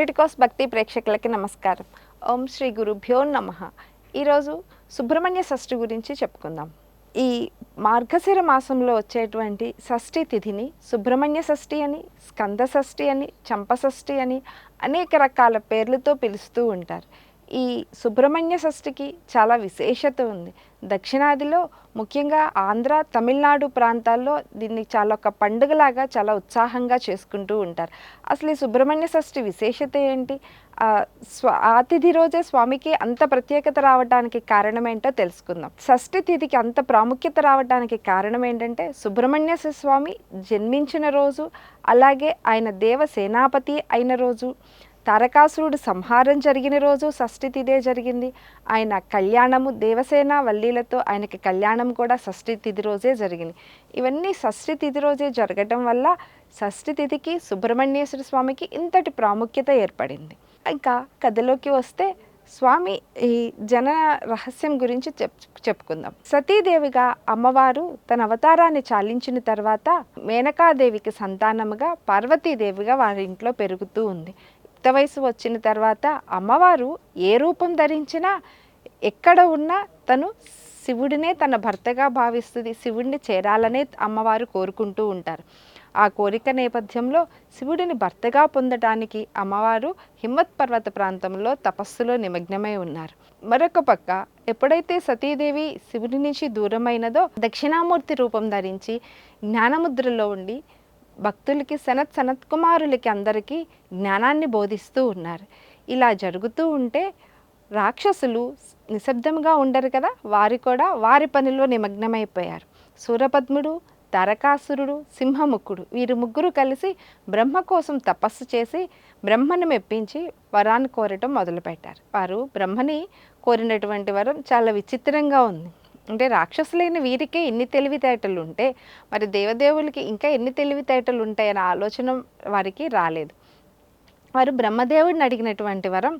Politicos భక్తి ప్రేక్షకులకి నమస్కారం. ఓం శ్రీ గురుభ్యో నమ. ఈరోజు సుబ్రహ్మణ్య షష్ఠి గురించి చెప్పుకుందాం. ఈ మార్గశిర మాసంలో వచ్చేటువంటి షష్ఠి తిథిని సుబ్రహ్మణ్య షష్ఠి అని స్కంద షష్ఠి అని చంప షష్ఠి అని అనేక రకాల పేర్లతో పిలుస్తూ ఉంటారు. ఈ సుబ్రహ్మణ్య షష్ఠికి చాలా విశేషత ఉంది. దక్షిణాదిలో ముఖ్యంగా ఆంధ్ర తమిళనాడు ప్రాంతాల్లో దీన్ని చాలా ఒక పండుగలాగా చాలా ఉత్సాహంగా చేసుకుంటూ ఉంటారు. అసలు ఈ సుబ్రహ్మణ్య షష్ఠి విశేషత ఏంటి? స్వ అతిథి రోజే స్వామికి అంత ప్రత్యేకత రావడానికి కారణం ఏంటో తెలుసుకుందాం. షష్ఠి తిథికి అంత ప్రాముఖ్యత రావడానికి కారణం ఏంటంటే సుబ్రహ్మణ్య స్వామి జన్మించిన రోజు అలాగే ఆయన దేవ సేనాపతి అయిన రోజు తారకాసురుడు సంహారం జరిగిన రోజు షష్ఠి తిథే జరిగింది. ఆయన కళ్యాణము దేవసేన వల్లీలతో ఆయనకి కళ్యాణం కూడా షష్ఠి తిథి రోజే జరిగింది. ఇవన్నీ షష్ఠి తిథి రోజే జరగటం వల్ల షష్ఠి తిథికి సుబ్రహ్మణ్యేశ్వర స్వామికి ఇంతటి ప్రాముఖ్యత ఏర్పడింది. ఇంకా కథలోకి వస్తే స్వామి ఈ జన రహస్యం గురించి చెప్ చెప్పుకుందాం. సతీదేవిగా అమ్మవారు తన అవతారాన్ని చాలించిన తర్వాత మేనకాదేవికి సంతానముగా పార్వతీదేవిగా వారి ఇంట్లో పెరుగుతూ ఉంది. యుక్త వయసు వచ్చిన తర్వాత అమ్మవారు ఏ రూపం ధరించినా ఎక్కడ ఉన్నా తను శివుడినే తన భర్తగా భావిస్తుంది. శివుడిని చేరాలనే అమ్మవారు కోరుకుంటూ ఉంటారు. ఆ కోరిక నేపథ్యంలో శివుడిని భర్తగా పొందటానికి అమ్మవారు హిమ్మత్ పర్వత ప్రాంతంలో తపస్సులో నిమగ్నమై ఉన్నారు. మరొక పక్క ఎప్పుడైతే సతీదేవి శివుడి నుంచి దూరమైనదో దక్షిణామూర్తి రూపం ధరించి జ్ఞానముద్రలో ఉండి భక్తులకి సనత్ సనత్ కుమారులకి అందరికీ జ్ఞానాన్ని బోధిస్తూ ఉన్నారు. ఇలా జరుగుతూ ఉంటే రాక్షసులు నిశ్శబ్దంగా ఉండరు కదా? వారి కూడా వారి పనిలో నిమగ్నమైపోయారు. సూరపద్ముడు తారకాసురుడు సింహముఖుడు వీరు ముగ్గురు కలిసి బ్రహ్మ కోసం తపస్సు చేసి బ్రహ్మను మెప్పించి వరాన్ని కోరటం మొదలుపెట్టారు. వారు బ్రహ్మని కోరినటువంటి వరం చాలా విచిత్రంగా ఉంది. అంటే రాక్షసులైన వీరికే ఎన్ని తెలివితేటలు ఉంటే మరి దేవదేవులకి ఇంకా ఎన్ని తెలివితేటలు ఉంటాయనే ఆలోచన వారికి రాలేదు. వారు బ్రహ్మదేవుడిని అడిగినటువంటి వరం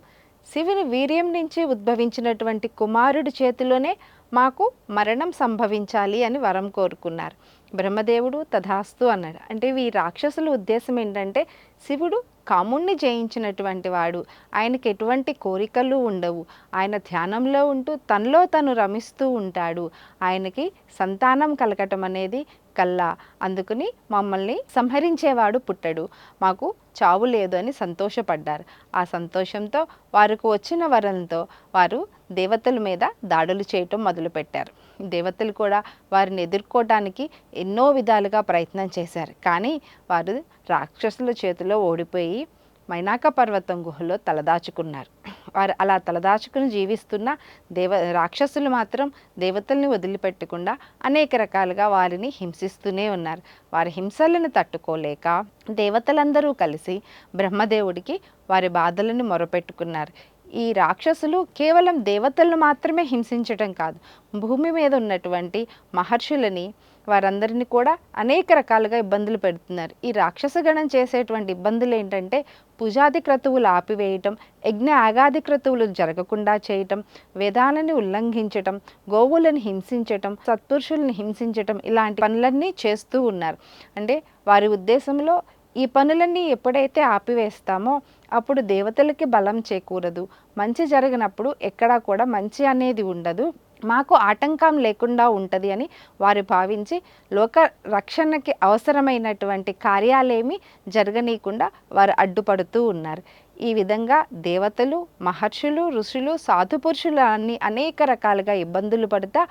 శివుని వీర్యం నుంచి ఉద్భవించినటువంటి కుమారుడి చేతిలోనే మాకు మరణం సంభవించాలి అని వరం కోరుకున్నారు. బ్రహ్మదేవుడు తథాస్తు అన్నాడు. అంటే ఈ రాక్షసుల ఉద్దేశం ఏంటంటే శివుడు కాముణ్ణి జయించినటువంటి వాడు. ఆయనకి ఎటువంటి కోరికలు ఉండవు. ఆయన ధ్యానంలో ఉంటూ తనలో తను రమిస్తూ ఉంటాడు. ఆయనకి సంతానం కలగటం అనేది కల్లా. అందుకుని మమ్మల్ని సంహరించేవాడు పుట్టడు. మాకు చావు లేదు అని సంతోషపడ్డారు. ఆ సంతోషంతో వారికి వచ్చిన వరంతో వారు దేవతల మీద దాడులు చేయటం మొదలుపెట్టారు. దేవతలు కూడా వారిని ఎదుర్కోవటానికి ఎన్నో విధాలుగా ప్రయత్నం చేశారు. కానీ వారు రాక్షసుల చేతిలో ఓడిపోయి మైనాక పర్వతం గుహలో తలదాచుకున్నారు. వారు అలా తలదాచుకుని జీవిస్తున్న దేవ రాక్షసులు మాత్రం దేవతల్ని వదిలిపెట్టకుండా అనేక రకాలుగా వారిని హింసిస్తూనే ఉన్నారు. వారి హింసలను తట్టుకోలేక దేవతలందరూ కలిసి బ్రహ్మదేవుడికి వారి బాధలను మొరపెట్టుకున్నారు. ఈ రాక్షసులు కేవలం దేవతలను మాత్రమే హింసించటం కాదు. భూమి మీద ఉన్నటువంటి మహర్షులని వారందరినీ కూడా అనేక రకాలుగా ఇబ్బందులు పెడుతున్నారు. ఈ రాక్షసగణం చేసేటువంటి ఇబ్బందులు ఏంటంటే పూజాది క్రతువులు ఆపివేయటం యజ్ఞ ఆగాది క్రతువులు జరగకుండా చేయటం వేదాలని ఉల్లంఘించటం గోవులను హింసించటం సత్పురుషులను హింసించటం ఇలాంటి పనులన్నీ చేస్తూ ఉన్నారు. అంటే వారి ఉద్దేశంలో ఈ పనులన్నీ ఎప్పుడైతే ఆపివేస్తామో అప్పుడు దేవతలకి బలం చేకూరదు. మంచి జరిగినప్పుడు ఎక్కడా కూడా మంచి అనేది ఉండదు. మాకు ఆటంకం లేకుండా ఉంటుంది అని వారు భావించి లోక రక్షణకి అవసరమైనటువంటి కార్యాలేమి జరగనీయకుండా వారు అడ్డుపడుతూ ఉన్నారు. ఈ విధంగా దేవతలు మహర్షులు ఋషులు సాధు పురుషులు అన్ని అనేక రకాలుగా ఇబ్బందులు పడతా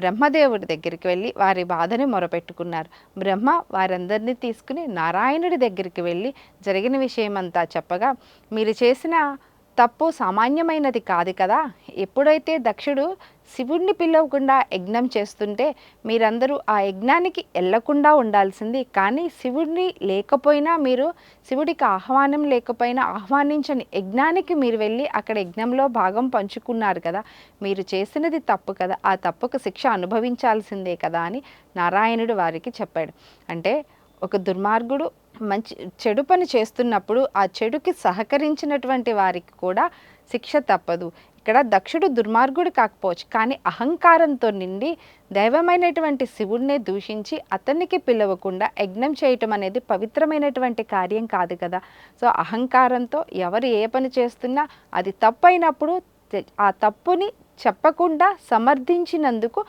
బ్రహ్మదేవుడి దగ్గరికి వెళ్ళి వారి బాధని మొరపెట్టుకున్నారు. బ్రహ్మ వారందరినీ తీసుకుని నారాయణుడి దగ్గరికి వెళ్ళి జరిగిన విషయమంతా చెప్పగా మీరు చేసిన తప్పు సామాన్యమైనది కాదు కదా. ఎప్పుడైతే దక్షుడు శివుణ్ణి పిలవకుండా యజ్ఞం చేస్తుంటే మీరందరూ ఆ యజ్ఞానికి వెళ్ళకుండా ఉండాల్సింది. కానీ శివుడిని లేకపోయినా మీరు శివుడికి ఆహ్వానం లేకపోయినా ఆహ్వానించని యజ్ఞానికి మీరు వెళ్ళి అక్కడ యజ్ఞంలో భాగం పంచుకున్నారు కదా. మీరు చేసినది తప్పు కదా. ఆ తప్పుకు శిక్ష అనుభవించాల్సిందే కదా అని నారాయణుడు వారికి చెప్పాడు. అంటే ఒక దుర్మార్గుడు మంచి చెడు పని చేస్తున్నప్పుడు ఆ చెడుకి సహకరించినటువంటి వారికి కూడా శిక్ష తప్పదు. ఇక్కడ దక్షుడు దుర్మార్గుడు కాకపోవచ్చు కానీ అహంకారంతో నిండి దైవమైనటువంటి శివుడినే దూషించి అతనికి పిలవకుండా యజ్ఞం చేయటం అనేది పవిత్రమైనటువంటి కార్యం కాదు కదా. సో అహంకారంతో ఎవరు ఏ పని చేస్తున్నా అది తప్పైనప్పుడు ఆ తప్పుని చెప్పకుండా సమర్థించినందుకు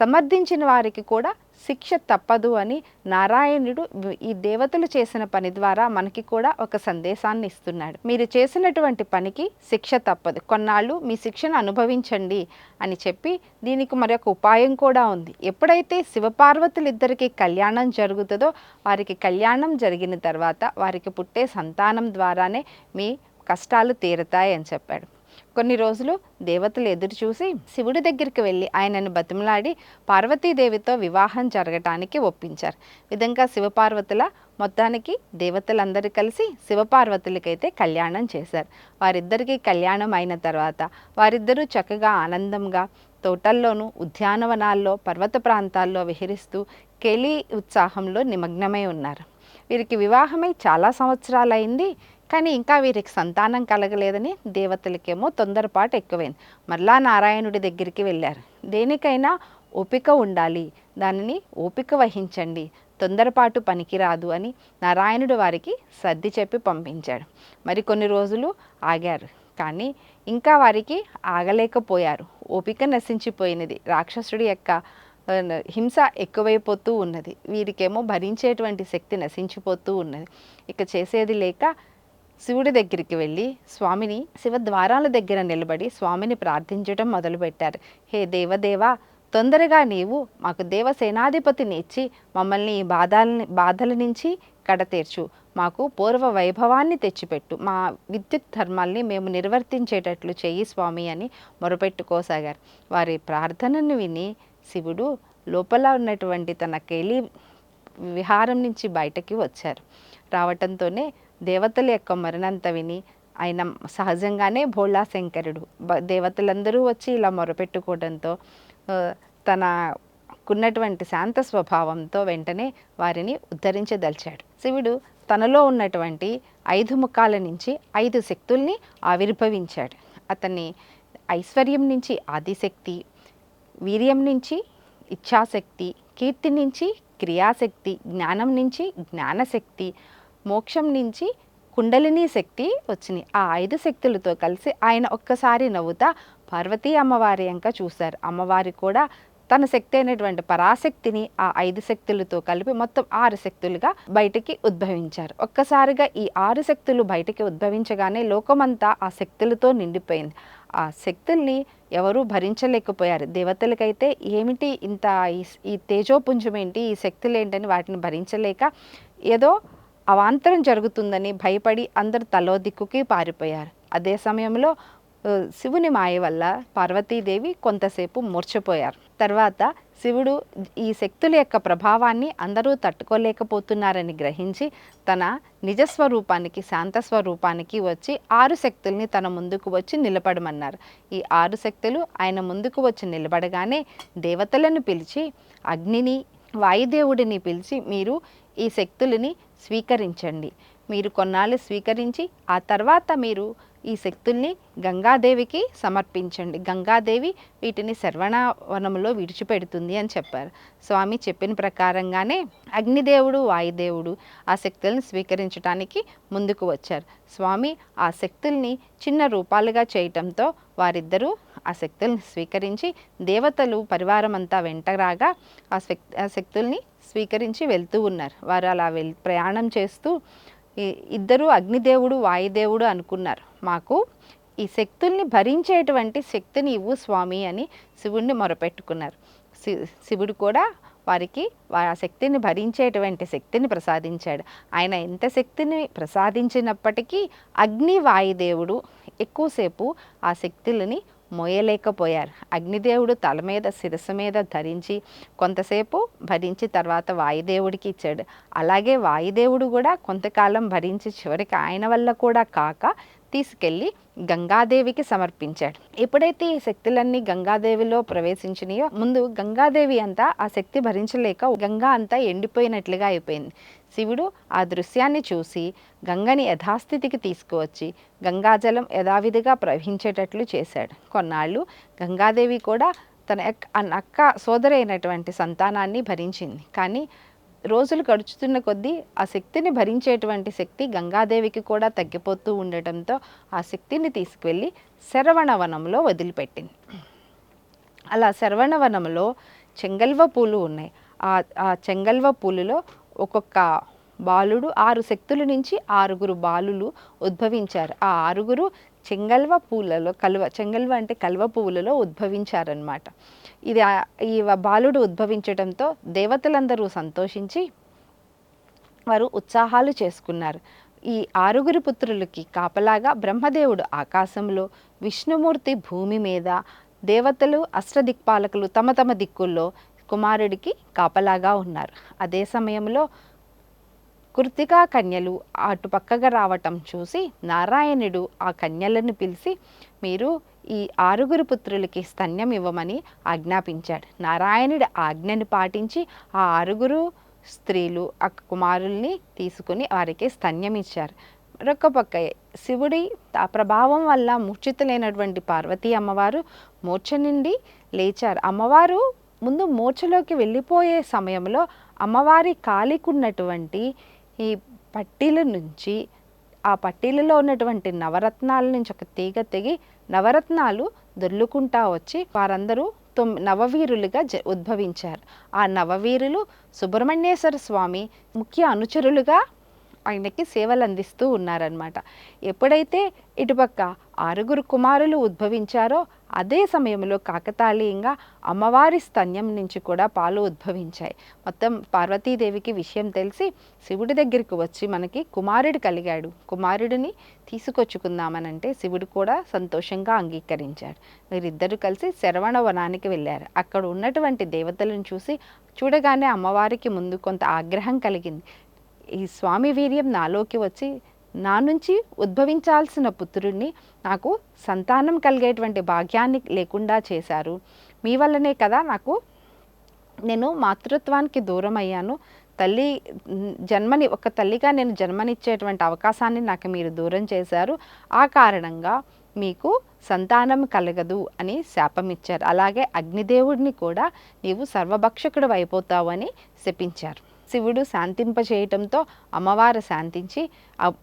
సమర్థించిన వారికి కూడా శిక్ష తప్పదు అని నారాయణుడు ఈ దేవతలు చేసిన పని ద్వారా మనకి కూడా ఒక సందేశాన్ని ఇస్తున్నాడు. మీరు చేసినటువంటి పనికి శిక్ష తప్పదు. కొన్నాళ్ళు మీ శిక్షను అనుభవించండి అని చెప్పి దీనికి మరొక ఉపాయం కూడా ఉంది. ఎప్పుడైతే శివపార్వతులిద్దరికి కళ్యాణం జరుగుతుందో వారికి కళ్యాణం జరిగిన తర్వాత వారికి పుట్టే సంతానం ద్వారానే మీ కష్టాలు తీరతాయి అని చెప్పాడు. కొన్ని రోజులు దేవతలు ఎదురు చూసి శివుడి దగ్గరికి వెళ్ళి ఆయనను బతిమలాడి పార్వతీదేవితో వివాహం జరగటానికి ఒప్పించారు. విధంగా శివపార్వతుల మొత్తానికి దేవతలందరూ కలిసి శివపార్వతులకైతే కళ్యాణం చేశారు. వారిద్దరికీ కళ్యాణం అయిన తర్వాత వారిద్దరూ చక్కగా ఆనందంగా తోటల్లోనూ ఉద్యానవనాల్లో పర్వత ప్రాంతాల్లో విహరిస్తూ కెలి ఉత్సాహంలో నిమగ్నమై ఉన్నారు. వీరికి వివాహమై చాలా సంవత్సరాలైంది. కానీ ఇంకా వీరికి సంతానం కలగలేదని దేవతలకేమో తొందరపాటు ఎక్కువైంది. మరలా నారాయణుడి దగ్గరికి వెళ్ళారు. దేనికైనా ఓపిక ఉండాలి. దానిని ఓపిక వహించండి. తొందరపాటు పనికిరాదు అని నారాయణుడు వారికి సర్ది చెప్పి పంపించాడు. మరి కొన్ని రోజులు ఆగారు. కానీ ఇంకా వారికి ఆగలేకపోయారు. ఓపిక నశించిపోయినది. రాక్షసుడి యొక్క హింస ఎక్కువైపోతూ ఉన్నది. వీరికేమో భరించేటువంటి శక్తి నశించిపోతూ ఉన్నది. ఇక చేసేది లేక శివుడి దగ్గరికి వెళ్ళి స్వామిని శివ ద్వారాల దగ్గర నిలబడి స్వామిని ప్రార్థించటం మొదలుపెట్టారు. హే దేవదేవా తొందరగా నీవు మాకు దేవసేనాధిపతిని ఇచ్చి మమ్మల్ని ఈ బాధల్ని బాధల నుంచి కడతీర్చు. మాకు పూర్వ వైభవాన్ని తెచ్చిపెట్టు. మా విద్యుత్ ధర్మాల్ని మేము నిర్వర్తించేటట్లు చెయ్యి స్వామి అని మొరపెట్టుకోసాగారు. వారి ప్రార్థనను విని శివుడు లోపల ఉన్నటువంటి తన కేలి విహారం నుంచి బయటకి వచ్చారు. రావటంతోనే దేవతల యొక్క మరణంత విని ఆయన సహజంగానే భోళా శంకరుడు దేవతలందరూ వచ్చి ఇలా మొరపెట్టుకోవడంతో తన తనకున్నటువంటి శాంత స్వభావంతో వెంటనే వారిని ఉద్ధరించదలిచాడు. శివుడు తనలో ఉన్నటువంటి ఐదు ముఖాల నుంచి ఐదు శక్తుల్ని ఆవిర్భవించాడు. అతన్ని ఐశ్వర్యం నుంచి ఆదిశక్తి వీర్యం నుంచి ఇచ్ఛాశక్తి కీర్తి నుంచి క్రియాశక్తి జ్ఞానం నుంచి జ్ఞానశక్తి మోక్షం నుంచి కుండలిని శక్తి వచ్చినాయి ఆ ఐదు శక్తులతో కలిసి ఆయన ఒక్కసారి నవ్వుతా పార్వతీ అమ్మవారి అంక చూశారు. అమ్మవారి కూడా తన శక్తి అయినటువంటి పరాశక్తిని ఆ ఐదు శక్తులతో కలిపి మొత్తం ఆరు శక్తులుగా బయటికి ఉద్భవించారు. ఒక్కసారిగా ఈ ఆరు శక్తులు బయటికి ఉద్భవించగానే లోకమంతా ఆ శక్తులతో నిండిపోయింది. ఆ శక్తుల్ని ఎవరూ భరించలేకపోయారు. దేవతలకైతే ఏమిటి ఇంత ఈ- ఈ తేజోపుంజం ఏంటి? ఈ శక్తులు ఏంటని వాటిని భరించలేక ఏదో అవాంతరం జరుగుతుందని భయపడి అందరు తలో దిక్కుకి పారిపోయారు. అదే సమయంలో శివుని మాయ వల్ల పార్వతీదేవి కొంతసేపు మూర్చపోయారు తర్వాత శివుడు ఈ శక్తుల యొక్క ప్రభావాన్ని అందరూ తట్టుకోలేకపోతున్నారని గ్రహించి తన నిజస్వరూపానికి శాంత స్వరూపానికి వచ్చి ఆరు శక్తుల్ని తన ముందుకు వచ్చి నిలబడమన్నారు. ఈ ఆరు శక్తులు ఆయన ముందుకు వచ్చి నిలబడగానే దేవతలను పిలిచి అగ్నిని వాయుదేవుడిని పిలిచి మీరు ఈ శక్తులని స్వీకరించండి. మీరు కొన్నాళ్ళు స్వీకరించి ఆ తర్వాత మీరు ఈ శక్తుల్ని గంగాదేవికి సమర్పించండి. గంగాదేవి వీటిని శర్వణవనంలో విడిచిపెడుతుంది అని చెప్పారు. స్వామి చెప్పిన ప్రకారంగానే అగ్నిదేవుడు వాయుదేవుడు ఆ శక్తుల్ని స్వీకరించడానికి ముందుకు వచ్చారు. స్వామి ఆ శక్తుల్ని చిన్న రూపాలుగా చేయటంతో వారిద్దరూ ఆ శక్తుల్ని స్వీకరించి దేవతలు పరివారం అంతా వెంటరాగా ఆ శక్తి ఆ శక్తుల్ని స్వీకరించి వెళ్తూ ఉన్నారు. వారు అలా వెల్ ప్రయాణం చేస్తూ ఇద్దరు అగ్నిదేవుడు వాయుదేవుడు అనుకున్నారు. మాకు ఈ శక్తుల్ని భరించేటువంటి శక్తిని ఇవ్వు స్వామి అని శివుణ్ణి మొరపెట్టుకున్నారు. శి- శివుడు కూడా వారికి ఆ శక్తిని భరించేటువంటి శక్తిని ప్రసాదించాడు. ఆయన ఎంత శక్తిని ప్రసాదించినప్పటికీ అగ్ని వాయుదేవుడు ఎక్కువసేపు ఆ శక్తులని మోయలేకపోయారు అగ్నిదేవుడు తల మీద శిరస్సు మీద ధరించి కొంతసేపు భరించి తర్వాత వాయుదేవుడికి ఇచ్చాడు. అలాగే వాయుదేవుడు కూడా కొంతకాలం భరించి చివరికి ఆయన వల్ల కూడా కాక తీసుకెళ్ళి గంగాదేవికి సమర్పించాడు. ఎప్పుడైతే ఈ శక్తులన్నీ గంగాదేవిలో ప్రవేశించినాయో ముందు గంగాదేవి అంతా ఆ శక్తి భరించలేక గంగా అంతా ఎండిపోయినట్లుగా అయిపోయింది. శివుడు ఆ దృశ్యాన్ని చూసి గంగని యథాస్థితికి తీసుకువచ్చి గంగాజలం యథావిధిగా ప్రవహించేటట్లు చేశాడు. కొన్నాళ్ళు గంగాదేవి కూడా తన అక్క సోదరి అయినటువంటి సంతానాన్ని భరించింది. కానీ రోజులు గడుచుతున్న కొద్దీ ఆ శక్తిని భరించేటువంటి శక్తి గంగాదేవికి కూడా తగ్గిపోతూ ఉండటంతో ఆ శక్తిని తీసుకువెళ్ళి శరవణవనంలో వదిలిపెట్టింది. అలా శరవణవనంలో చెంగల్వ పూలు ఉన్నాయి. ఆ ఆ చెంగల్వ పూలులో ఒక్కొక్క బాలుడు ఆరు శక్తుల నుంచి ఆరుగురు బాలులు ఉద్భవించారు. ఆ ఆరుగురు చెంగల్వ పూలలో కలువ చెంగల్వ అంటే కలువ పువ్వులలో ఉద్భవించారనమాట ఇది ఈ బాలుడు ఉద్భవించడంతో దేవతలందరూ సంతోషించి వారు ఉత్సాహాలు చేసుకున్నారు. ఈ ఆరుగురు పుత్రులకి కాపలాగా బ్రహ్మదేవుడు ఆకాశంలో విష్ణుమూర్తి భూమి మీద దేవతలు అష్టదిక్పాలకులు తమ తమ దిక్కుల్లో కుమారుడికి కాపలాగా ఉన్నారు. అదే సమయంలో కృతికా కన్యలు అటు పక్కగా రావటం చూసి నారాయణుడు ఆ కన్యలను పిలిచి మీరు ఈ ఆరుగురు పుత్రులకి స్తన్యం ఇవ్వమని ఆజ్ఞాపించాడు. నారాయణుడి ఆజ్ఞని పాటించి ఆ ఆరుగురు స్త్రీలు ఆ కుమారుల్ని తీసుకుని వారికి స్తన్యం ఇచ్చారు. మరొక పక్క శివుడి ఆ ప్రభావం వల్ల మూర్ఛితులైనటువంటి పార్వతీ అమ్మవారు మూర్ఛ నుండి లేచారు. అమ్మవారు ముందు మూర్ఛలోకి వెళ్ళిపోయే సమయంలో అమ్మవారి కాలికున్నటువంటి ఈ పట్టీల నుంచి ఆ పట్టీలలో ఉన్నటువంటి నవరత్నాల నుంచి ఒక తీగ తెగి నవరత్నాలు దొర్లుకుంటా వచ్చి వారందరూ తొమ్ నవవీరులుగా జ ఉద్భవించారు. ఆ నవవీరులు సుబ్రహ్మణ్యేశ్వర స్వామి ముఖ్య అనుచరులుగా ఆయనకి సేవలు అందిస్తూ ఉన్నారనమాట ఎప్పుడైతే ఇటుపక్క ఆరుగురు కుమారులు ఉద్భవించారో అదే సమయంలో కాకతాళీయంగా అమ్మవారి స్తన్యం నుంచి కూడా పాలు ఉద్భవించాయి. మొత్తం పార్వతీదేవికి విషయం తెలిసి శివుడి దగ్గరికి వచ్చి మనకి కుమారుడు కలిగాడు. కుమారుడిని తీసుకొచ్చుకుందామనంటే శివుడు కూడా సంతోషంగా అంగీకరించాడు. వీరిద్దరూ కలిసి శరవణ వనానికి వెళ్ళారు. అక్కడ ఉన్నటువంటి దేవతలను చూసి చూడగానే అమ్మవారికి ముందు కొంత ఆగ్రహం కలిగింది. ఈ స్వామి వీర్యం నాలోకి వచ్చి నా నుంచి ఉద్భవించాల్సిన పుత్రుడిని నాకు సంతానం కలిగేటువంటి భాగ్యాన్ని లేకుండా చేశారు. మీ వల్లనే కదా నాకు నేను మాతృత్వానికి దూరం అయ్యాను తల్లి జన్మని ఒక తల్లిగా నేను జన్మనిచ్చేటువంటి అవకాశాన్ని నాకు మీరు దూరం చేశారు. ఆ కారణంగా మీకు సంతానం కలగదు అని శాపం ఇచ్చారు అలాగే అగ్నిదేవుడిని కూడా నీవు సర్వభక్షకుడు అయిపోతావు అని శపించారు. శివుడు శాంతింపచేయటంతో అమ్మవారు శాంతించి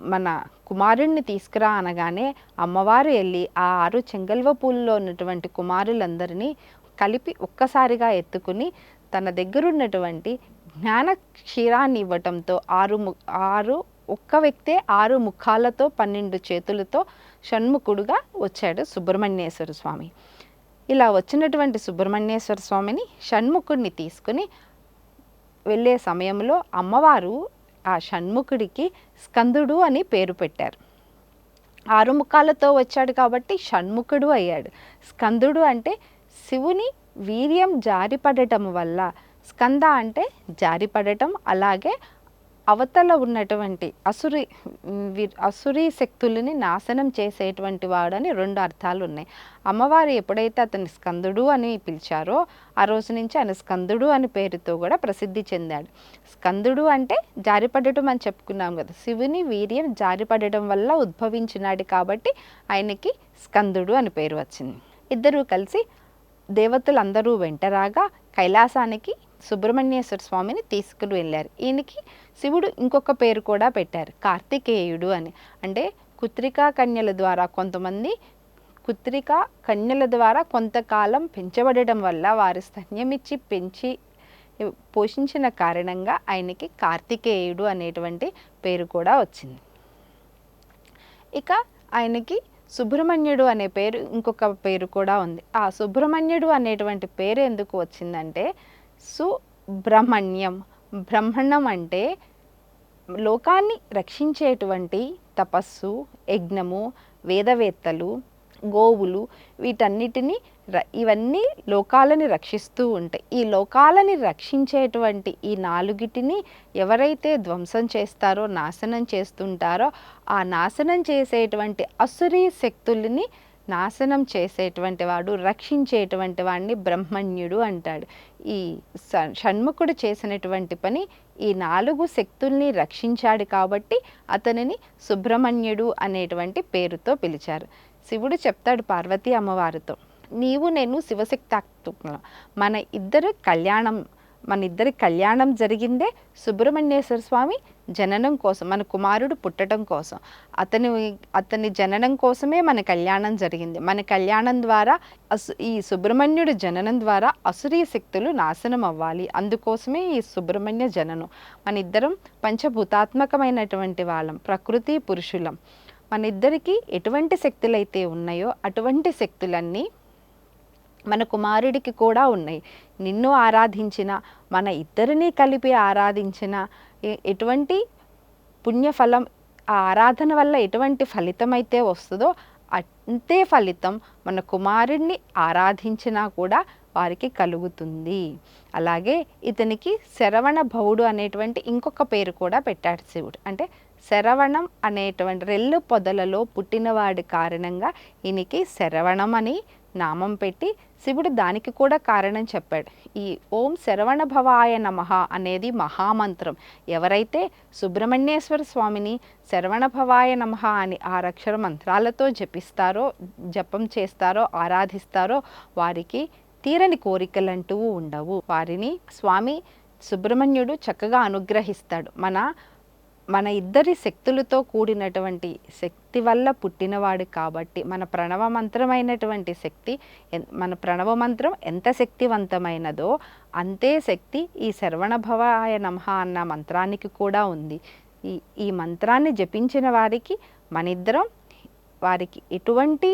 మన కుమారుణ్ణి తీసుకురా అనగానే అమ్మవారు వెళ్ళి ఆ ఆరు చెంగల్వ పూల్లో ఉన్నటువంటి కుమారులందరినీ కలిపి ఒక్కసారిగా ఎత్తుకుని తన దగ్గరున్నటువంటి జ్ఞాన క్షీరాన్ని ఇవ్వటంతో ఆరు ము ఆరు ఒక్క వ్యక్తే ఆరు ముఖాలతో పన్నెండు చేతులతో షణ్ముఖుడుగా వచ్చాడు సుబ్రహ్మణ్యేశ్వర స్వామి. ఇలా వచ్చినటువంటి సుబ్రహ్మణ్యేశ్వర స్వామిని షణ్ముఖుడిని తీసుకుని వెళ్ళే సమయంలో అమ్మవారు ఆ షణ్ముఖుడికి స్కందుడు అని పేరు పెట్టారు. ఆరు ముఖాలతో వచ్చాడు కాబట్టి షణ్ముఖుడు అయ్యాడు. స్కందుడు అంటే శివుని వీర్యం జారిపడటం వల్ల స్కంద అంటే జారిపడటం అలాగే అవతల ఉన్నటువంటి అసురి అసురి శక్తులని నాశనం చేసేటువంటి వాడని రెండు అర్థాలు ఉన్నాయి. అమ్మవారు ఎప్పుడైతే అతని స్కందుడు అని పిలిచారో ఆ రోజు నుంచి ఆయన స్కందుడు అని పేరుతో కూడా ప్రసిద్ధి చెందాడు. స్కందుడు అంటే జారిపడటం అని చెప్పుకున్నాం కదా. శివుని వీర్యం జారిపడటం వల్ల ఉద్భవించినాడు కాబట్టి ఆయనకి స్కందుడు అని పేరు వచ్చింది. ఇద్దరూ కలిసి దేవతలందరూ వెంటరాగా కైలాసానికి సుబ్రహ్మణ్యేశ్వర స్వామిని తీసుకుని వెళ్ళారు. ఈయనకి శివుడు ఇంకొక పేరు కూడా పెట్టారు. కార్తికేయుడు అని. అంటే కుత్రికా కన్యల ద్వారా కొంతమంది కుత్రికా కన్యల ద్వారా కొంతకాలం పెంచబడడం వల్ల వారి స్తన్యమిచ్చి పెంచి పోషించిన కారణంగా ఆయనకి కార్తికేయుడు అనేటువంటి పేరు కూడా వచ్చింది. ఇక ఆయనకి సుబ్రహ్మణ్యుడు అనే పేరు ఇంకొక పేరు కూడా ఉంది. ఆ సుబ్రహ్మణ్యుడు అనేటువంటి పేరు ఎందుకు వచ్చిందంటే సుబ్రహ్మణ్యం. బ్రహ్మణం అంటే లోకాన్ని రక్షించేటువంటి తపస్సు యజ్ఞము వేదవేత్తలు గోవులు వీటన్నిటిని ర- ఇవన్నీ లోకాలని రక్షిస్తూ ఉంటాయి. ఈ లోకాలని రక్షించేటువంటి ఈ నాలుగిటిని ఎవరైతే ధ్వంసం చేస్తారో నాశనం చేస్తుంటారో ఆ నాశనం చేసేటువంటి అసురీ శక్తుల్ని నాశనం చేసేటువంటి వాడు రక్షించేటువంటి వాడిని బ్రహ్మణ్యుడు అంటాడు. ఈ స- షణ్ముఖుడు చేసినటువంటి పని ఈ నాలుగు శక్తుల్ని రక్షించాడు కాబట్టి అతనిని సుబ్రహ్మణ్యుడు అనేటువంటి పేరుతో పిలిచారు. శివుడు చెప్తాడు పార్వతీ అమ్మవారితో నీవు నేను శివశక్తాత్మకులం మన ఇద్దరు కళ్యాణం మన ఇద్దరి కళ్యాణం జరిగిందే సుబ్రహ్మణ్యేశ్వర స్వామి జననం కోసం మన కుమారుడు పుట్టడం కోసం. అతని అతని జననం కోసమే మన కళ్యాణం జరిగింది. మన కళ్యాణం ద్వారా అసు ఈ సుబ్రహ్మణ్యుడి జననం ద్వారా అసురీ శక్తులు నాశనం అవ్వాలి. అందుకోసమే ఈ సుబ్రహ్మణ్య జననం. మన ఇద్దరం పంచభూతాత్మకమైనటువంటి వాళ్ళం ప్రకృతి పురుషులం. మన ఇద్దరికి ఎటువంటి శక్తులైతే ఉన్నాయో అటువంటి శక్తులన్నీ మన కుమారుడికి కూడా ఉన్నాయి. నిన్ను ఆరాధించిన మన ఇద్దరిని కలిపి ఆరాధించిన ఎటువంటి పుణ్యఫలం ఆ ఆరాధన వల్ల ఎటువంటి ఫలితం అయితే వస్తుందో అంతే ఫలితం మన కుమారుడిని ఆరాధించినా కూడా వారికి కలుగుతుంది. అలాగే ఇతనికి శరవణ భవుడు అనేటువంటి ఇంకొక పేరు కూడా పెట్టాడు శివుడు. అంటే శరవణం అనేటువంటి రెల్లు పొదలలో పుట్టినవాడి కారణంగా ఈయనకి శరవణం అని నామం పెట్టి శివుడు దానికి కూడా కారణం చెప్పాడు. ఈ ఓం శరవణ భవాయ నమః అనేది మహామంత్రం. ఎవరైతే సుబ్రహ్మణ్యేశ్వర స్వామిని శరవణ భవాయ నమః అని ఆరక్షర మంత్రాలతో జపిస్తారో జపం చేస్తారో ఆరాధిస్తారో వారికి తీరని కోరికలంటూ ఉండవు. వారిని స్వామి సుబ్రహ్మణ్యుడు చక్కగా అనుగ్రహిస్తాడు. మన మన ఇద్దరి శక్తులతో కూడినటువంటి శక్తి వల్ల పుట్టినవాడు కాబట్టి మన ప్రణవ మంత్రమైనటువంటి శక్తి మన ప్రణవ మంత్రం ఎంత శక్తివంతమైనదో అంతే శక్తి ఈ శరవణభవాయ నమః అన్న మంత్రానికి కూడా ఉంది. ఈ ఈ మంత్రాన్ని జపించిన వారికి మనిద్దరం వారికి ఎటువంటి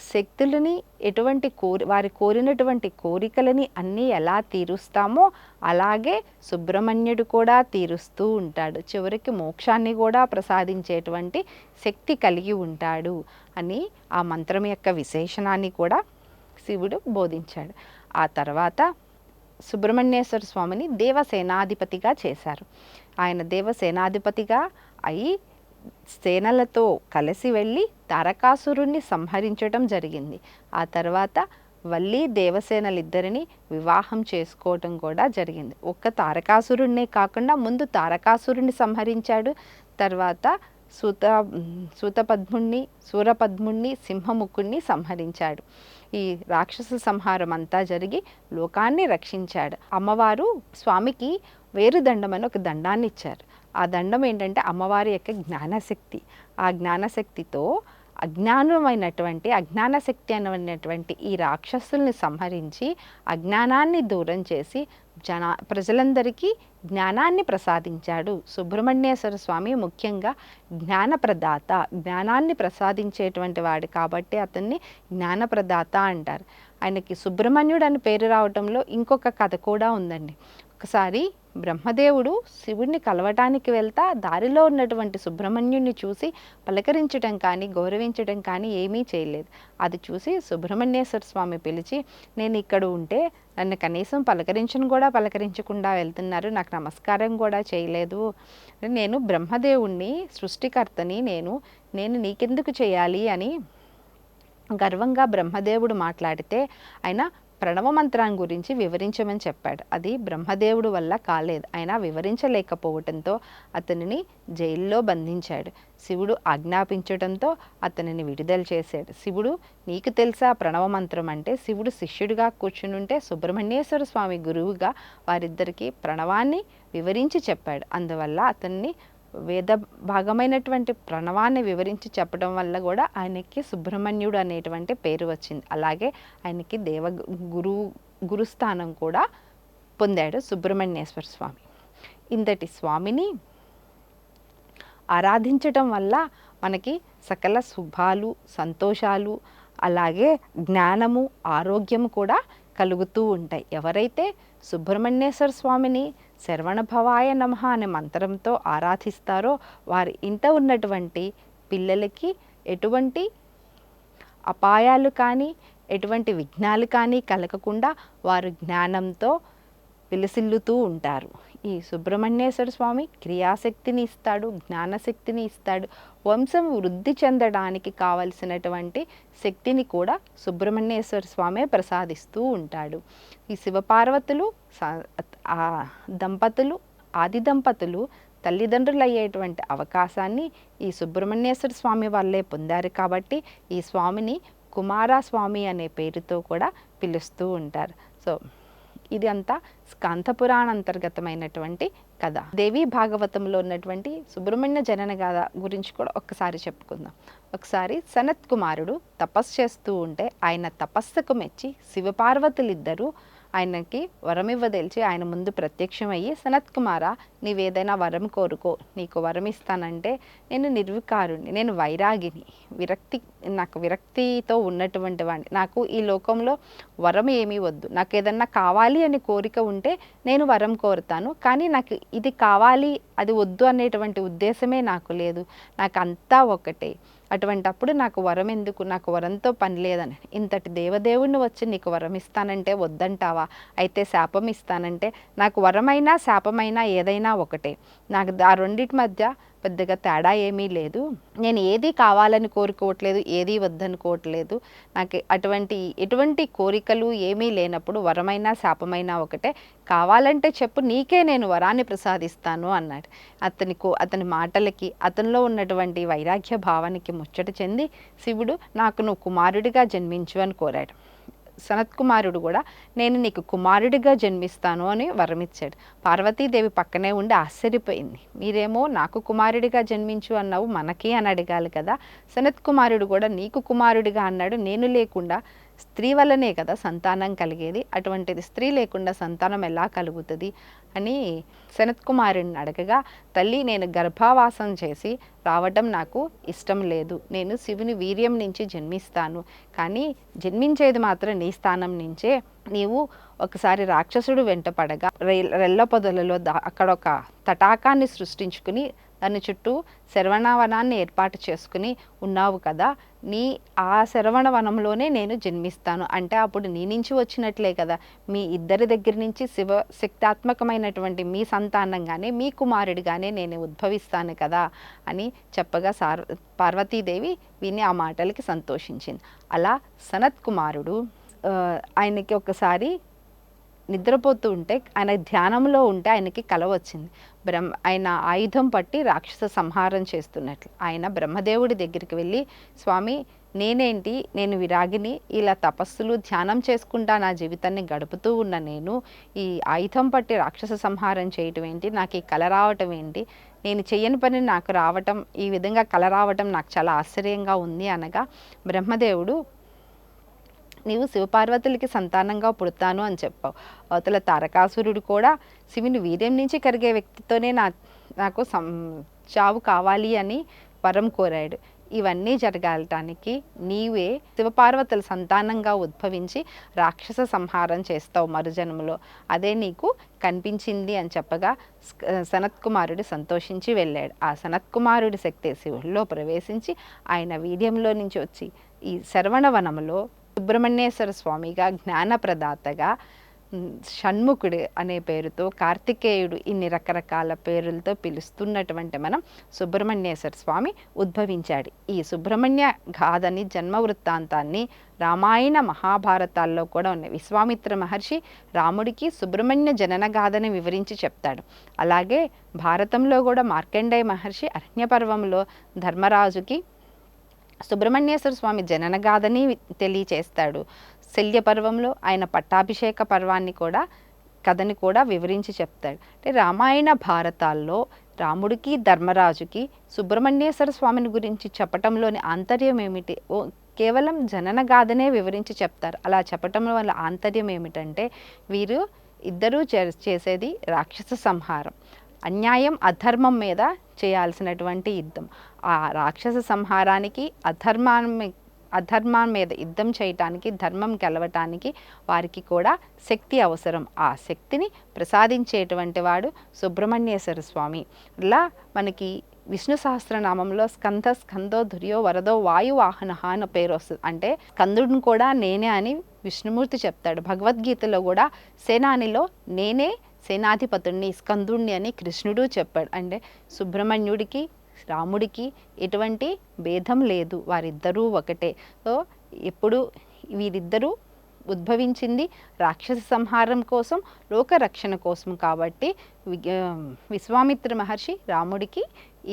శక్తులని ఎటువంటి కోరి వారి కోరినటువంటి కోరికలని అన్నీ ఎలా తీరుస్తామో అలాగే సుబ్రహ్మణ్యుడు కూడా తీరుస్తూ ఉంటాడు. చివరికి మోక్షాన్ని కూడా ప్రసాదించేటువంటి శక్తి కలిగి ఉంటాడు అని ఆ మంత్రం యొక్క విశేషణాన్ని కూడా శివుడు బోధించాడు. ఆ తర్వాత సుబ్రహ్మణ్యేశ్వర స్వామిని దేవసేనాధిపతిగా చేశారు. ఆయన దేవసేనాధిపతిగా అయి సేనలతో కలిసి వెళ్ళి తారకాసురుణ్ణి సంహరించడం జరిగింది. ఆ తర్వాత వల్లి దేవసేనలిద్దరిని వివాహం చేసుకోవటం కూడా జరిగింది. ఒక్క తారకాసురుణ్ణే కాకుండా ముందు తారకాసురుణ్ణి సంహరించాడు. తర్వాత సూత సూతపద్ముణ్ణి సూరపద్ముణ్ణి సింహముఖుణ్ణి సంహరించాడు. ఈ రాక్షస సంహారం అంతా జరిగి లోకాన్ని రక్షించాడు. అమ్మవారు స్వామికి వేరుదండమని అని ఒక దండాన్ని ఇచ్చారు ఆ దండం ఏంటంటే అమ్మవారి యొక్క జ్ఞానశక్తి. ఆ జ్ఞానశక్తితో అజ్ఞానమైనటువంటి అజ్ఞానశక్తి అనేటువంటి ఈ రాక్షసుల్ని సంహరించి అజ్ఞానాన్ని దూరం చేసి జన ప్రజలందరికీ జ్ఞానాన్ని ప్రసాదించాడు. సుబ్రహ్మణ్యేశ్వర స్వామి ముఖ్యంగా జ్ఞానప్రదాత జ్ఞానాన్ని ప్రసాదించేటువంటి వాడు కాబట్టి అతన్ని జ్ఞానప్రదాత అంటారు. ఆయనకి సుబ్రహ్మణ్యుడు అని పేరు రావటంలో ఇంకొక కథ కూడా ఉందండి. ఒకసారి బ్రహ్మదేవుడు శివుడిని కలవటానికి వెళ్తా దారిలో ఉన్నటువంటి సుబ్రహ్మణ్యుడిని చూసి పలకరించడం కానీ గౌరవించడం కానీ ఏమీ చేయలేదు. అది చూసి సుబ్రహ్మణ్యేశ్వర స్వామి పిలిచి నేను ఇక్కడ ఉంటే నన్ను కనీసం పలకరించను కూడా పలకరించకుండా వెళ్తున్నారు. నాకు నమస్కారం కూడా చేయలేదు. నేను బ్రహ్మదేవుణ్ణి సృష్టికర్తని నేను నేను నీకెందుకు చేయాలి? అని గర్వంగా బ్రహ్మదేవుడు మాట్లాడితే ఆయన ప్రణవ మంత్రాన్ని గురించి వివరించమని చెప్పాడు. అది బ్రహ్మదేవుడు వల్ల కాలేదు. అయినా వివరించలేకపోవటంతో అతనిని జైల్లో బంధించాడు. శివుడు ఆజ్ఞాపించడంతో అతనిని విడుదల చేశాడు. శివుడు నీకు తెలుసా ప్రణవ మంత్రం అంటే? శివుడు శిష్యుడిగా కూర్చునుంటే సుబ్రహ్మణ్యేశ్వర స్వామి గురువుగా వారిద్దరికీ ప్రణవాన్ని వివరించి చెప్పాడు. అందువల్ల అతన్ని వేద భాగమైనటువంటి ప్రణవాన్ని వివరించి చెప్పడం వల్ల కూడా ఆయనకి సుబ్రహ్మణ్యుడు అనేటువంటి పేరు వచ్చింది. అలాగే ఆయనకి దేవ గురు గురుస్థానం కూడా పొందాడు సుబ్రహ్మణ్యేశ్వర స్వామి. ఇంతటి స్వామిని ఆరాధించటం వల్ల మనకి సకల శుభాలు సంతోషాలు అలాగే జ్ఞానము ఆరోగ్యము కూడా కలుగుతూ ఉంటాయి. ఎవరైతే సుబ్రహ్మణ్యేశ్వర స్వామిని శరవణభవాయ నమః అనే మంత్రంతో ఆరాధిస్తారో వారి ఇంట ఉన్నటువంటి పిల్లలకి ఎటువంటి అపాయాలు కానీ ఎటువంటి విఘ్నాలు కానీ కలగకుండా వారు జ్ఞానంతో విలసిల్లుతూ ఉంటారు. ఈ సుబ్రహ్మణ్యేశ్వర స్వామి క్రియాశక్తిని ఇస్తాడు జ్ఞానశక్తిని ఇస్తాడు. వంశం వృద్ధి చెందడానికి కావలసినటువంటి శక్తిని కూడా సుబ్రహ్మణ్యేశ్వర స్వామే ప్రసాదిస్తూ ఉంటాడు. ఈ శివపార్వతులు ఆ దంపతులు ఆది దంపతులు తల్లిదండ్రులు అయ్యేటువంటి అవకాశాన్ని ఈ సుబ్రహ్మణ్యేశ్వర స్వామి వాళ్ళే పొందారు కాబట్టి ఈ స్వామిని కుమారస్వామి అనే పేరుతో కూడా పిలుస్తూ ఉంటారు. సో ఇది అంతా స్కాంతపురాణ అంతర్గతమైనటువంటి కథ. దేవి భాగవతంలో ఉన్నటువంటి సుబ్రహ్మణ్య జనన గాథ గురించి కూడా ఒక్కసారి చెప్పుకుందాం. ఒకసారి సనత్ కుమారుడు తపస్సు చేస్తూ ఉంటే ఆయన తపస్సుకు మెచ్చి శివపార్వతులిద్దరూ ఆయనకి వరం ఇవ్వదలిచి ఆయన ముందు ప్రత్యక్షమయ్యి సనత్ కుమార నీవేదైనా వరం కోరుకో. నీకు వరం ఇస్తానంటే నేను నిర్వికారుణ్ణి నేను వైరాగిని. విరక్తి నాకు విరక్తితో ఉన్నటువంటి వాడిని నాకు ఈ లోకంలో వరం ఏమీ వద్దు. నాకు ఏదన్నా కావాలి అనే కోరిక ఉంటే నేను వరం కోరుతాను. కానీ నాకు ఇది కావాలి అది వద్దు అనేటువంటి ఉద్దేశమే నాకు లేదు. నాకు అంతా ఒకటే. అటువంటప్పుడు నాకు వరం ఎందుకు? నాకు వరంతో పని లేదని. ఇంతటి దేవదేవుణ్ణి వచ్చి నీకు వరం ఇస్తానంటే వద్దంటావా? అయితే శాపం ఇస్తానంటే నాకు వరమైనా శాపమైనా ఏదైనా ఒకటే. నాకు ఆ రెండిటి మధ్య పెద్దగా తేడా ఏమీ లేదు. నేను ఏది కావాలని కోరుకోవట్లేదు ఏది వద్దనుకోవట్లేదు. నాకు అటువంటి ఎటువంటి కోరికలు ఏమీ లేనప్పుడు వరమైనా శాపమైనా ఒకటే కావాలంటే చెప్పు నీకే నేను వరాన్ని ప్రసాదిస్తాను అన్నాడు. అతని కో అతని మాటలకి అతనిలో ఉన్నటువంటి వైరాగ్య భావానికి ముచ్చట చెంది శివుడు నాకు నువ్వు కుమారుడిగా జన్మించు అని కోరాడు. సనత్ కుమారుడు కూడా నేను నీకు కుమారుడిగా జన్మిస్తాను అని వరమిచ్చాడు. పార్వతీదేవి పక్కనే ఉండి ఆశ్చర్యపోయింది. మీరేమో నాకు కుమారుడిగా జన్మించు అన్నావు మనకి అని అడగాలి కదా. సనత్ కుమారుడు కూడా నీకు కుమారుడిగా అన్నాడు నేను లేకుండా స్త్రీ వల్లనే కదా సంతానం కలిగేది. అటువంటిది స్త్రీ లేకుండా సంతానం ఎలా కలుగుతుంది అని సనత్ అడగగా తల్లి నేను గర్భావాసం చేసి రావటం నాకు ఇష్టం లేదు. నేను శివుని వీర్యం నుంచి జన్మిస్తాను. కానీ జన్మించేది మాత్రం నీ స్థానం నుంచే. నీవు ఒకసారి రాక్షసుడు వెంట పడగా రె- రెల్ల పొదలలో దా అక్కడ ఒక తటాకాన్ని సృష్టించుకుని దాని చుట్టూ శరవణవనాన్ని ఏర్పాటు చేసుకుని ఉన్నావు కదా నీ ఆ శరవణవనంలోనే నేను జన్మిస్తాను. అంటే అప్పుడు నీ నుంచి వచ్చినట్లే కదా. మీ ఇద్దరి దగ్గర నుంచి శివ శక్తాత్మకమైనటువంటి మీ సంతానంగానే మీ కుమారుడిగానే నేను ఉద్భవిస్తాను కదా అని చెప్పగా సార్ పార్వతీదేవి విని ఆ మాటలకి సంతోషించింది. అలా సనత్ కుమారుడు ఆయనకి ఒకసారి నిద్రపోతూ ఉంటే ఆయన ధ్యానంలో ఉంటే ఆయనకి కల వచ్చింది. బ్రహ్మ ఆయన ఆయుధం పట్టి రాక్షస సంహారం చేస్తున్నట్లు. ఆయన బ్రహ్మదేవుడి దగ్గరికి వెళ్ళి స్వామి నేనేంటి? నేను విరాగిని. ఇలా తపస్సులు ధ్యానం చేసుకుంటా నా జీవితాన్ని గడుపుతూ ఉన్న నేను ఈ ఆయుధం పట్టి రాక్షస సంహారం చేయటం ఏంటి? నాకు ఈ కల రావటం ఏంటి? నేను చేయని పని నాకు రావటం ఈ విధంగా కల రావటం నాకు చాలా ఆశ్చర్యంగా ఉంది అనగా బ్రహ్మదేవుడు నీవు శివపార్వతులకి సంతానంగా పుడతాను అని చెప్పావు. అవతల తారకాసురుడు కూడా శివుని వీర్యం నుంచి కరిగే వ్యక్తితోనే నా నాకు సం చావు కావాలి అని వరం కోరాడు. ఇవన్నీ జరగాలటానికి నీవే శివపార్వతుల సంతానంగా ఉద్భవించి రాక్షస సంహారం చేస్తావు మరుజన్మలో. అదే నీకు కనిపించింది అని చెప్పగా సనత్ కుమారుడు సంతోషించి వెళ్ళాడు. ఆ సనత్ కుమారుడి శక్తి శివుల్లో ప్రవేశించి ఆయన వీర్యంలో నుంచి వచ్చి ఈ శరవణవనములో సుబ్రహ్మణ్యేశ్వర స్వామిగా జ్ఞానప్రదాతగా షణ్ముఖుడు అనే పేరుతో కార్తికేయుడు ఇన్ని రకరకాల పేరులతో పిలుస్తున్నటువంటి మనం సుబ్రహ్మణ్యేశ్వర స్వామి ఉద్భవించాడు. ఈ సుబ్రహ్మణ్య గాథని జన్మ వృత్తాంతాన్ని రామాయణ మహాభారతాల్లో కూడా ఉన్నాయి. విశ్వామిత్ర మహర్షి రాముడికి సుబ్రహ్మణ్య జనన గాథని వివరించి చెప్తాడు. అలాగే భారతంలో కూడా మార్కండేయ మహర్షి అరణ్యపర్వంలో ధర్మరాజుకి సుబ్రహ్మణ్యేశ్వర స్వామి జననగాథని తెలియచేస్తాడు. శల్య పర్వంలో ఆయన పట్టాభిషేక పర్వాన్ని కూడా కథని కూడా వివరించి చెప్తాడు. అంటే రామాయణ భారతాల్లో రాముడికి ధర్మరాజుకి సుబ్రహ్మణ్యేశ్వర స్వామిని గురించి చెప్పటంలోని ఆంతర్యం ఏమిటి? ఓ కేవలం జననగాథనే వివరించి చెప్తారు. అలా చెప్పటం వల్ల ఆంతర్యం ఏమిటంటే వీరు ఇద్దరూ చే- చేసేది రాక్షస సంహారం. అన్యాయం అధర్మం మీద చేయాల్సినటువంటి యుద్ధం. ఆ రాక్షస సంహారానికి అధర్మాన్ని అధర్మం మీద యుద్ధం చేయటానికి ధర్మం గెలవటానికి వారికి కూడా శక్తి అవసరం. ఆ శక్తిని ప్రసాదించేటువంటి వాడు సుబ్రహ్మణ్యేశ్వర స్వామి. ఇలా మనకి విష్ణు సహస్రనామంలో స్కంద స్కందో దుర్యో వరదో వాయువాహన అని పేరు వస్తుంది. అంటే స్కందుడిని కూడా నేనే అని విష్ణుమూర్తి చెప్తాడు. భగవద్గీతలో కూడా సేనానిలో నేనే సేనాధిపతుడిని స్కందుణ్ణి అని కృష్ణుడు చెప్పాడు. అంటే సుబ్రహ్మణ్యుడికి రాముడికి ఎటువంటి భేదం లేదు. వారిద్దరూ ఒకటే. సో ఎప్పుడు వీరిద్దరూ ఉద్భవించింది రాక్షస సంహారం కోసం లోక రక్షణ కోసం కాబట్టి విశ్వామిత్ర మహర్షి రాముడికి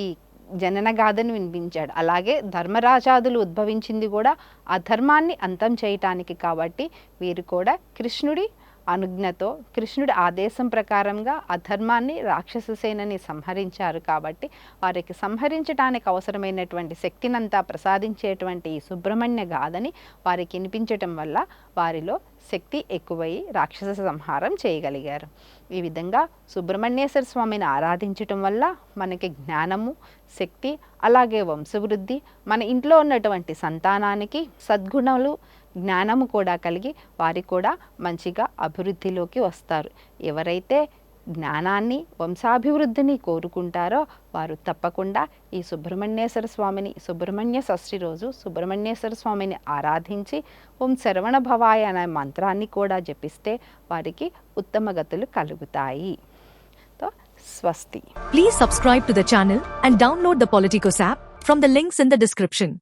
ఈ జననగాథను వినిపించాడు. అలాగే ధర్మరాజాదులు ఉద్భవించింది కూడా అధర్మాన్ని అంతం చేయటానికి కాబట్టి వీరు కూడా కృష్ణుడి అనుజ్ఞతో కృష్ణుడి ఆదేశం ప్రకారంగా అధర్మాన్ని రాక్షస సేనని సంహరించారు కాబట్టి వారికి సంహరించడానికి అవసరమైనటువంటి శక్తినంతా ప్రసాదించేటువంటి ఈ సుబ్రహ్మణ్య గాథని వారికి వినిపించటం వల్ల వారిలో శక్తి ఎక్కువై రాక్షస సంహారం చేయగలిగారు. ఈ విధంగా సుబ్రహ్మణ్యేశ్వర స్వామిని ఆరాధించటం వల్ల మనకి జ్ఞానము శక్తి అలాగే వంశవృద్ధి మన ఇంట్లో ఉన్నటువంటి సంతానానికి సద్గుణాలు జ్ఞానము కూడా కలిగి వారి కూడా మంచిగా అభివృద్ధిలోకి వస్తారు. ఎవరైతే జ్ఞానాన్ని వంశాభివృద్ధిని కోరుకుంటారో వారు తప్పకుండా ఈ సుబ్రహ్మణ్యేశ్వర స్వామిని సుబ్రహ్మణ్య షష్ఠి రోజు సుబ్రహ్మణ్యేశ్వర స్వామిని ఆరాధించి ఓం శరవణ భవాయ అనే మంత్రాన్ని కూడా జపిస్తే వారికి ఉత్తమ గతులు కలుగుతాయి. స్వస్తి. Please subscribe to the channel and download the Politicos app from the links in the description